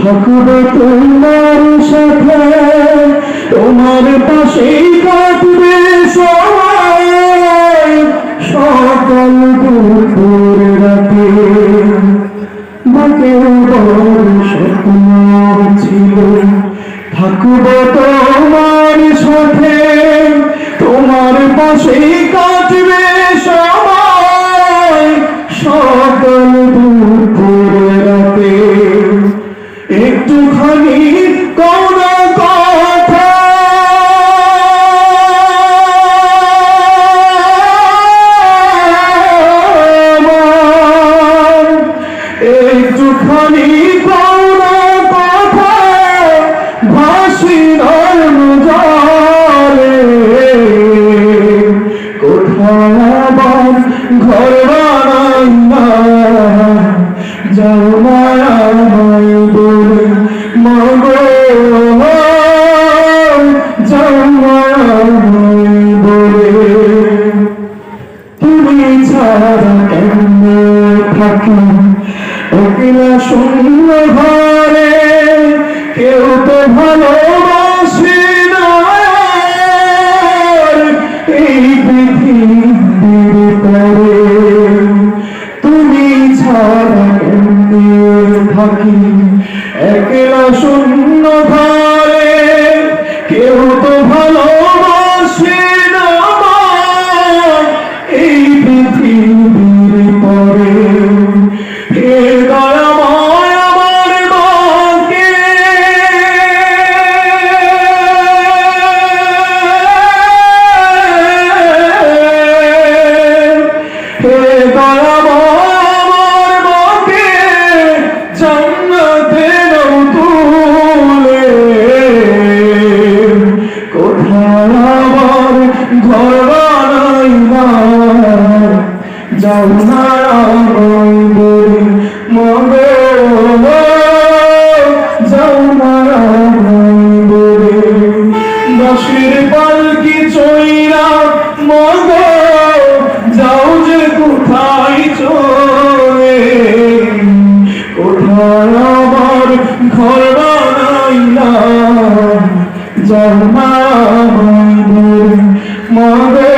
থাকবে তোমার সাথে তোমার পাশেই কাটবে সময় সকাল দুপুর রাতে বুকে বড় স্বপ্ন ছিল থাকব তোমার সাথে, তোমার পাশেই কাটবে সময় সকাল দুপুর রাতে একটুখানি কোন কথা। একটুখানি কোন একলা শূন্য ঘরে কেউ তো ভালোবাসে এই পৃথিবীর তুমি ছাড়া থাকি। একলা শূন্য ঘরে আমায় বলে মগে আমায় বলে দশের পালকি চইরা মগ যাও যে কোথায় চলে কোথায় আমার ঘর বানাই যাও আমায় বলে মগে